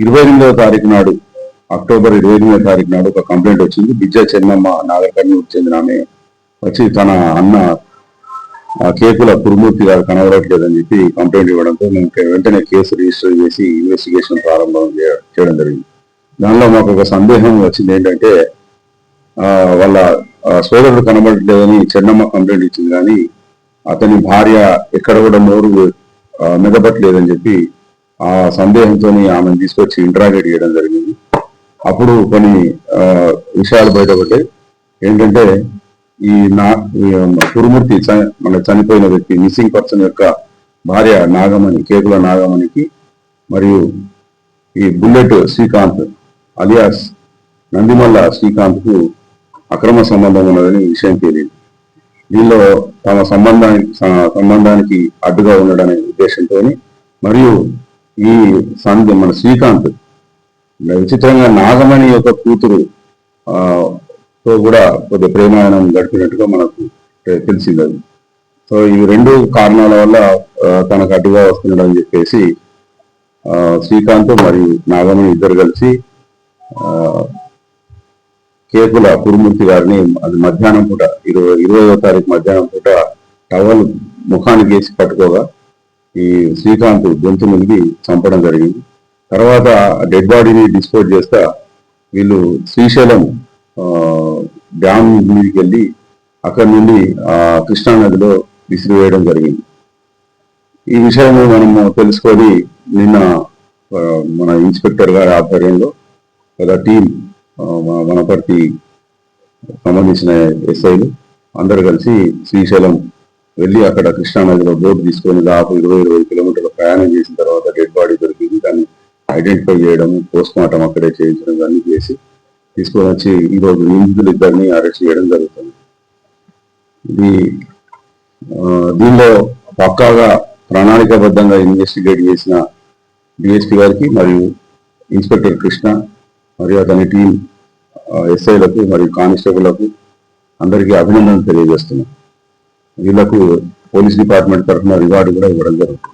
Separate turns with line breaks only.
ఇరవై ఎనిమిదవ తారీఖు నాడు అక్టోబర్ ఇరవై ఎనిమిదవ తారీఖు నాడు ఒక కంప్లైంట్ వచ్చింది. బిజ్జా చెన్నమ్మ నాగర్ చెందిన ఆమె వచ్చి తన అన్న ఆ కేకుల కురుమూర్తి గారు కనబడట్లేదని చెప్పి కంప్లైంట్ ఇవ్వడంతో మేము వెంటనే కేసు రిజిస్టర్ చేసి ఇన్వెస్టిగేషన్ ప్రారంభం చేయడం జరిగింది. దానిలో మాకు ఒక సందేహం వచ్చింది ఏంటంటే వాళ్ళ సోదరుడు కనబడట్లేదని చెన్నమ్మ కంప్లైంట్ ఇచ్చింది కానీ అతని భార్య ఎక్కడ కూడా నోరు మెదపట్లేదని చెప్పి ఆ సందేహంతో ఆమెను తీసుకొచ్చి ఇంటరాగేట్ చేయడం జరిగింది. అప్పుడు కొన్ని విషయాలు బయటపడ్డాయి. ఏంటంటే ఈ నా ఈ కురుమూర్తి మన చనిపోయిన వ్యక్తి మిస్సింగ్ పర్సన్ యొక్క భార్య నాగమణి కేకుల నాగమణికి మరియు ఈ బుల్లెట్ శ్రీకాంత్ అలియాస్ నందిమల్ల శ్రీకాంత్కు అక్రమ సంబంధం ఉన్నదని విషయం తేలింది. దీనిలో తమ సంబంధానికి సంబంధానికి అడ్డుగా ఉండడనే ఉద్దేశంతో మరియు ఈ సంధ్య మన శ్రీకాంత్. విచిత్రంగా నాగమణి యొక్క కూతురు ఆ, తో కూడా కొద్దిగా ప్రేమాయణం గడిపినట్టుగా మనకు తెలిసింది సో ఈ రెండు కారణాల వల్ల తనకు అడ్డుగా వస్తున్నాడని చెప్పేసి ఆ, శ్రీకాంత్ మరియు నాగమణి ఇద్దరు కలిసి ఆ, కేకుల కురుమూర్తి గారిని అది మధ్యాహ్నం పూట ఇరవై ఇరవయో తారీఖు మధ్యాహ్నం పూట టవల్ ముఖానికి వేసి పట్టుకోగా ఈ శ్రీకాంత్ గొంతు నుండి చంపడం జరిగింది. తర్వాత డెడ్ బాడీని డిస్పోజ్ చేస్తా వీళ్ళు శ్రీశైలం ఆ, డ్యామ్ మీదకి వెళ్ళి అక్కడి నుండి ఆ కృష్ణా నదిలో విసిరివేయడం జరిగింది. ఈ విషయాన్ని మనము తెలుసుకొని నిన్న మన ఇన్స్పెక్టర్ గారి ఆధ్వర్యంలో ఒక టీం వనపర్తి సంబంధించిన ఎస్ఐలు అందరు కలిసి శ్రీశైలం వెళ్ళి అక్కడ కృష్ణా నదిలో బోట్ తీసుకొని దాదాపు ఇరవై ఇరవై కిలోమీటర్ల ప్రయాణం చేసిన తర్వాత డెడ్ బాడీ దొరికింది. దాన్ని ఐడెంటిఫై చేయడం పోస్ట్ మార్టం అక్కడే చేయించడం అన్ని చేసి తీసుకొని వచ్చి ఈరోజు నిందితులు ఇద్దరిని అరెస్ట్ చేయడం జరుగుతుంది. ఇది దీనిలో పక్కాగా ప్రణాళికాబద్ధంగా ఇన్వెస్టిగేట్ చేసిన డిఎస్పీ గారికి మరియు ఇన్స్పెక్టర్ కృష్ణ మరియు అతని టీం ఎస్ఐలకు మరియు కానిస్టేబుల్లకు అందరికీ అభినందనలు తెలియజేస్తున్నాం. వీళ్ళకు పోలీస్ డిపార్ట్మెంట్ తరఫున రివార్డు కూడా ఇవ్వడం జరుగుతుంది.